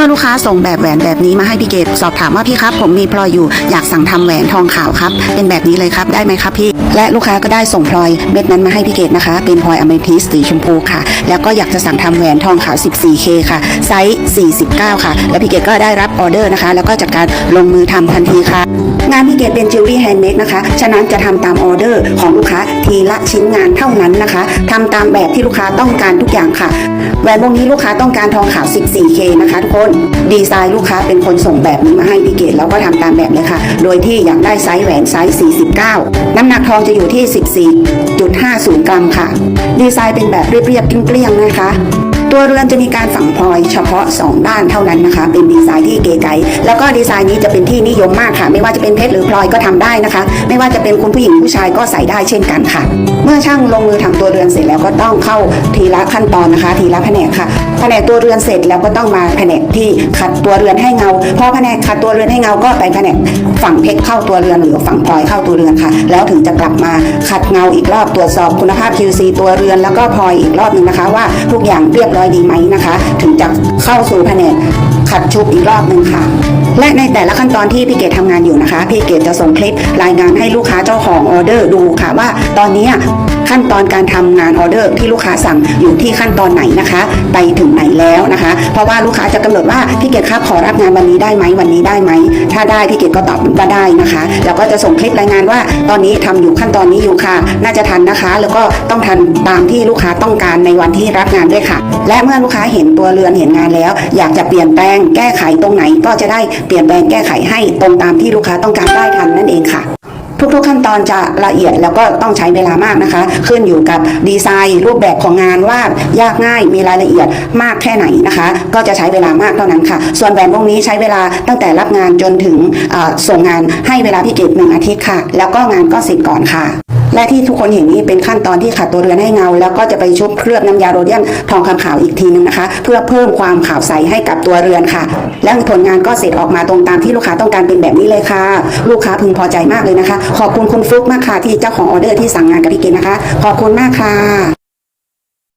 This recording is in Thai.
มื่อลูกค้าส่งแบบแหวนแบบนี้มาให้พี่เกดสอบถามว่าพี่ครับ ผมมีพลอยอยู่อยากสั่งทำแหวนทองขาวครับ เป็นแบบนี้เลยครับได้ไหมครับพี่ และลูกค้าก็ได้ส่งพลอยเม็ดนั้นมาให้พี่เกดนะคะ เป็นพลอยอเมทิสสีชมพูค่ะ แล้วก็อยากจะสั่งทำแหวนทองขาว 14K ค่ะไซส์ 49 ค่ะ แล้วพี่เกดก็ได้รับออเดอร์นะคะ แล้วก็จากการลงมือทำทันทีค่ะ งานพี่เกดเป็นจิวเวลรี่แฮนด์เมดนะคะฉะนั้นจะทำตามออเดอร์ของลูกค้า ละชิ้นงานเท่านั้นนะคะทำตามแบบที่ลูกค้าต้องการทุกอย่างค่ะแหวนวงนี้ลูกค้าต้องการทองขาว 14K นะคะทุกคนดีไซน์ลูกค้าเป็นคนส่งแบบนี้มาให้พี่เกดแล้วก็ทำตามแบบเลยค่ะ โดยที่อยากได้ไซส์แหวนไซส์ 49 น้ำหนักทองจะอยู่ที่ 14.50 กรัมค่ะ ดีไซน์เป็นแบบเรียบๆเกลี้ยงๆนะคะ ตัวเรือนจะมีการฝังพลอยเฉพาะ 2 ด้านเท่านั้นนะคะ เป็นดีไซน์ที่เก๋ไก๋แล้วก็ดีไซน์นี้จะเป็นที่นิยมมากค่ะ ไม่ว่าจะเป็นเพชรหรือพลอยก็ทำได้นะคะ ไม่ว่าจะเป็นคุณผู้หญิงผู้ชายก็ใส่ได้เช่นกันค่ะ เมื่อช่างลงมือทำตัวเรือนเสร็จแล้วก็ต้องเข้าทีละขั้นตอนนะคะ ทีละแผนกค่ะแผนกตัวเรือนเสร็จแล้วก็ต้องมาแผนกที่ขัดตัวเรือนให้เงาพอแผนกขัดตัวเรือนให้เงาก็ไปแผนกฝั่งเพชรเข้าตัวเรือนหรือฝั่งพลอยเข้าตัวเรือนค่ะ แล้วถึงจะกลับมาขัดเงาอีกรอบตรวจสอบคุณภาพ QC ตัวเรือนแล้วก็พลอยอีกรอบหนึงนะคะว่าทุกอย่างเรียบร้อยดีไหมนะคะ ถึงจะเข้าสู่แผนกขัดชุบอีกรอบหนึ่งค่ะ และในแต่ละขั้นตอนที่พี่เกดทำงานอยู่นะคะ พี่เกดจะส่งคลิปรายงานให้ลูกค้าเจ้าของออเดอร์ดูค่ะว่าตอนนี้ ขั้นตอนการทำงานออเดอร์ที่ลูกค้าสั่งอยู่ที่ขั้นตอนไหนนะคะ ไปถึงไหนแล้วนะคะ เพราะว่าลูกค้าจะกำหนดว่าพี่เกดครับขอรับงานวันนี้ได้ไหมวันนี้ได้ไหมถ้าได้พี่เกดก็ตอบว่าได้นะคะแล้วก็จะส่งคลิปรายงานว่า ตอนนี้ทำอยู่ขั้นตอนนี้อยู่ค่ะ น่าจะทันนะคะ แล้วก็ต้องทันตามที่ลูกค้าต้องการในวันที่รับงานด้วยค่ะ และเมื่อลูกค้าเห็นตัวเรือนเห็นงานแล้ว อยากจะเปลี่ยนแปลงแก้ไขตรงไหนก็จะได้เปลี่ยนแปลงแก้ไขให้ตรงตามที่ลูกค้าต้องการได้ทันนั่นเองค่ะ ทุกๆขั้นตอนจะละเอียดแล้วก็ต้องใช้เวลามากนะคะ ขึ้นอยู่กับดีไซน์ รูปแบบของงานว่ายากง่ายมีรายละเอียดมากแค่ไหนนะคะ ก็จะใช้เวลามากเท่านั้นค่ะ ส่วนแหวนวงนี้ใช้เวลาตั้งแต่รับงานจนถึงส่งงานให้เวลาพี่เกดหนึ่งอาทิตย์ค่ะ แล้วก็งานก็เสร็จก่อนค่ะ และที่ทุกคนเห็นนี้เป็นขั้นตอนที่ขัดตัวเรือนให้เงา แล้วก็จะไปชุบเคลือบน้ำยาโรเดียมทองคำขาวอีกทีนึงนะคะ เพื่อเพิ่มความขาวใสให้กับตัวเรือนค่ะ และผลงานก็เสร็จออกมาตรงตามที่ลูกค้าต้องการเป็นแบบนี้เลยค่ะ ลูกค้าพึงพอใจมากเลยนะคะ ขอบคุณคุณฟลุกมากค่ะที่เจ้าของออเดอร์ที่สั่งงานกับพี่เกดนะคะ ขอบคุณมากค่ะ